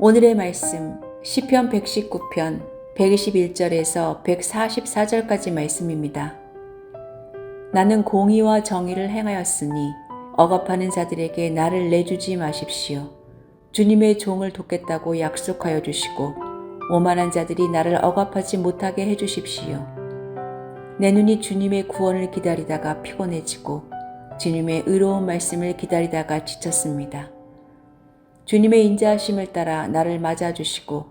오늘의 말씀 시편 119편 121절에서 144절까지 말씀입니다. 나는 공의와 정의를 행하였으니 억압하는 자들에게 나를 내주지 마십시오. 주님의 종을 돕겠다고 약속하여 주시고 오만한 자들이 나를 억압하지 못하게 해 주십시오. 내 눈이 주님의 구원을 기다리다가 피곤해지고 주님의 의로운 말씀을 기다리다가 지쳤습니다. 주님의 인자하심을 따라 나를 맞아주시고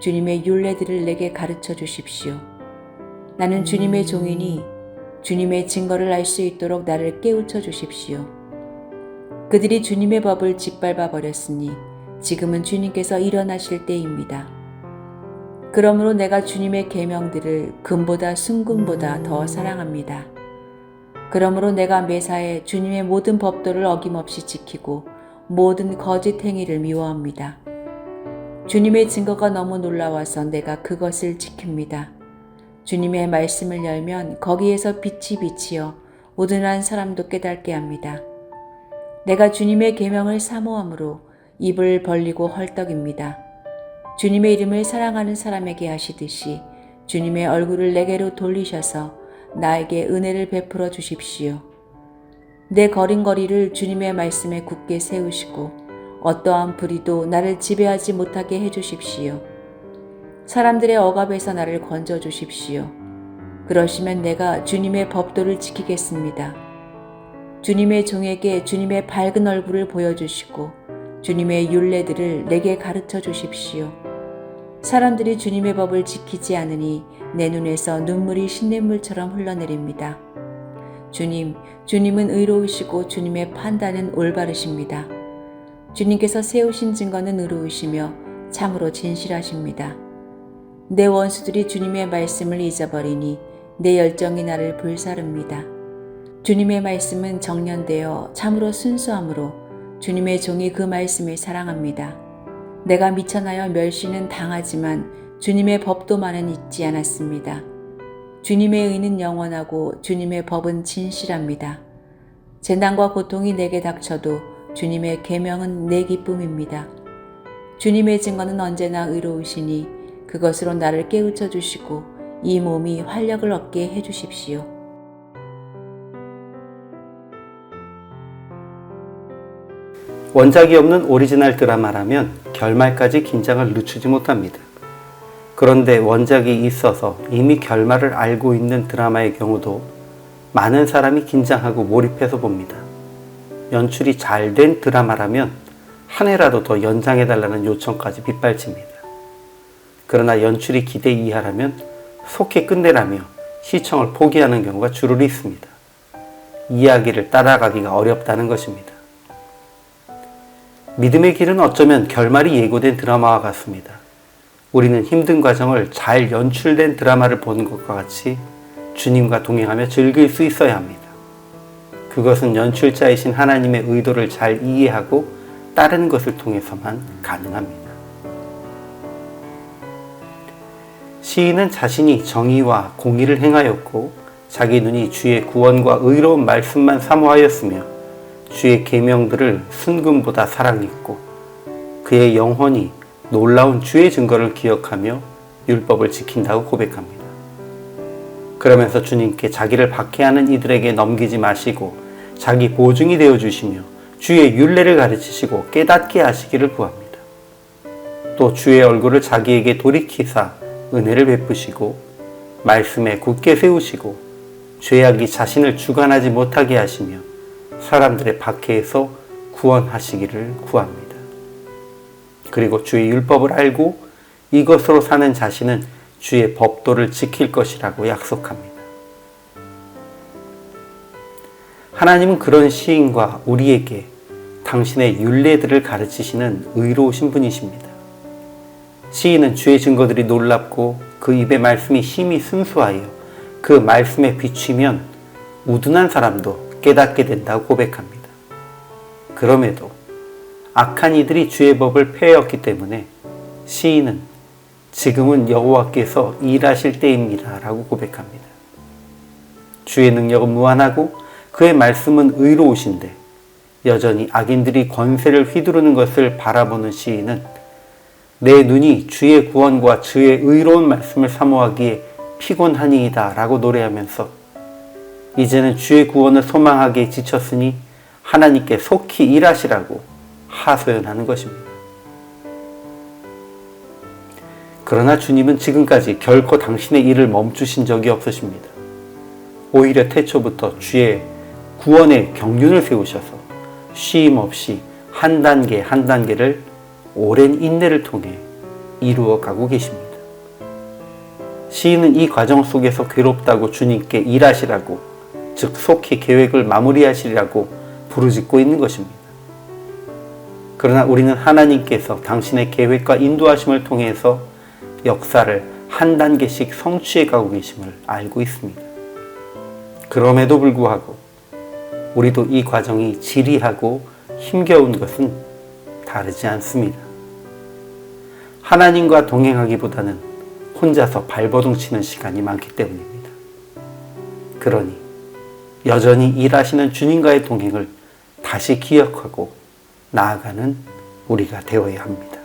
주님의 윤례들을 내게 가르쳐 주십시오. 나는 주님의 종이니 주님의 증거를 알 수 있도록 나를 깨우쳐 주십시오. 그들이 주님의 법을 짓밟아 버렸으니 지금은 주님께서 일어나실 때입니다. 그러므로 내가 주님의 계명들을 금보다 순금보다 더 사랑합니다. 그러므로 내가 매사에 주님의 모든 법도를 어김없이 지키고 모든 거짓 행위를 미워합니다. 주님의 증거가 너무 놀라워서 내가 그것을 지킵니다. 주님의 말씀을 열면 거기에서 빛이 비치어 우둔한 사람도 깨닫게 합니다. 내가 주님의 계명을 사모함으로 입을 벌리고 헐떡입니다. 주님의 이름을 사랑하는 사람에게 하시듯이 주님의 얼굴을 내게로 돌리셔서 나에게 은혜를 베풀어 주십시오. 내 걸음걸이를 주님의 말씀에 굳게 세우시고 어떠한 불의도 나를 지배하지 못하게 해 주십시오. 사람들의 억압에서 나를 건져 주십시오. 그러시면 내가 주님의 법도를 지키겠습니다. 주님의 종에게 주님의 밝은 얼굴을 보여주시고 주님의 윤례들을 내게 가르쳐 주십시오. 사람들이 주님의 법을 지키지 않으니 내 눈에서 눈물이 신냇물처럼 흘러내립니다. 주님, 주님은 의로우시고 주님의 판단은 올바르십니다. 주님께서 세우신 증거는 의로우시며 참으로 진실하십니다. 내 원수들이 주님의 말씀을 잊어버리니 내 열정이 나를 불사릅니다. 주님의 말씀은 정년되어 참으로 순수함으로 주님의 종이 그 말씀을 사랑합니다. 내가 미천하여 멸시는 당하지만 주님의 법도만은 잊지 않았습니다. 주님의 의는 영원하고 주님의 법은 진실합니다. 재난과 고통이 내게 닥쳐도 주님의 계명은 내 기쁨입니다. 주님의 증거는 언제나 의로우시니 그것으로 나를 깨우쳐 주시고 이 몸이 활력을 얻게 해 주십시오. 원작이 없는 오리지널 드라마라면 결말까지 긴장을 늦추지 못합니다. 그런데 원작이 있어서 이미 결말을 알고 있는 드라마의 경우도 많은 사람이 긴장하고 몰입해서 봅니다. 연출이 잘 된 드라마라면 한 해라도 더 연장해달라는 요청까지 빗발칩니다. 그러나 연출이 기대 이하라면 속히 끝내라며 시청을 포기하는 경우가 주로 있습니다. 이야기를 따라가기가 어렵다는 것입니다. 믿음의 길은 어쩌면 결말이 예고된 드라마와 같습니다. 우리는 힘든 과정을 잘 연출된 드라마를 보는 것과 같이 주님과 동행하며 즐길 수 있어야 합니다. 그것은 연출자이신 하나님의 의도를 잘 이해하고 따르는 것을 통해서만 가능합니다. 시인은 자신이 정의와 공의를 행하였고 자기 눈이 주의 구원과 의로운 말씀만 사모하였으며 주의 계명들을 순금보다 사랑했고 그의 영혼이 놀라운 주의 증거를 기억하며 율법을 지킨다고 고백합니다. 그러면서 주님께 자기를 박해하는 이들에게 넘기지 마시고 자기 보증이 되어 주시며 주의 윤례를 가르치시고 깨닫게 하시기를 구합니다. 또 주의 얼굴을 자기에게 돌이키사 은혜를 베푸시고 말씀에 굳게 세우시고 죄악이 자신을 주관하지 못하게 하시며 사람들의 박해에서 구원하시기를 구합니다. 그리고 주의 율법을 알고 이것으로 사는 자신은 주의 법도를 지킬 것이라고 약속합니다. 하나님은 그런 시인과 우리에게 당신의 윤례들을 가르치시는 의로우신 분이십니다. 시인은 주의 증거들이 놀랍고 그 입의 말씀이 힘이 순수하여 그 말씀에 비추면 우둔한 사람도 깨닫게 된다고 고백합니다. 그럼에도 악한 이들이 주의 법을 폐하였기 때문에 시인은 지금은 여호와께서 일하실 때입니다 라고 고백합니다. 주의 능력은 무한하고 그의 말씀은 의로우신데 여전히 악인들이 권세를 휘두르는 것을 바라보는 시인은 내 눈이 주의 구원과 주의 의로운 말씀을 사모하기에 피곤하니이다 라고 노래하면서 이제는 주의 구원을 소망하기에 지쳤으니 하나님께 속히 일하시라고 하소연하는 것입니다. 그러나 주님은 지금까지 결코 당신의 일을 멈추신 적이 없으십니다. 오히려 태초부터 주의 구원의 경륜을 세우셔서 쉼 없이 한 단계 한 단계를 오랜 인내를 통해 이루어 가고 계십니다. 시인은 이 과정 속에서 괴롭다고 주님께 일하시라고, 즉 속히 계획을 마무리하시라고 부르짖고 있는 것입니다. 그러나 우리는 하나님께서 당신의 계획과 인도하심을 통해서 역사를 한 단계씩 성취해 가고 계심을 알고 있습니다. 그럼에도 불구하고 우리도 이 과정이 지리하고 힘겨운 것은 다르지 않습니다. 하나님과 동행하기보다는 혼자서 발버둥 치는 시간이 많기 때문입니다. 그러니 여전히 일하시는 주님과의 동행을 다시 기억하고 나아가는 우리가 되어야 합니다.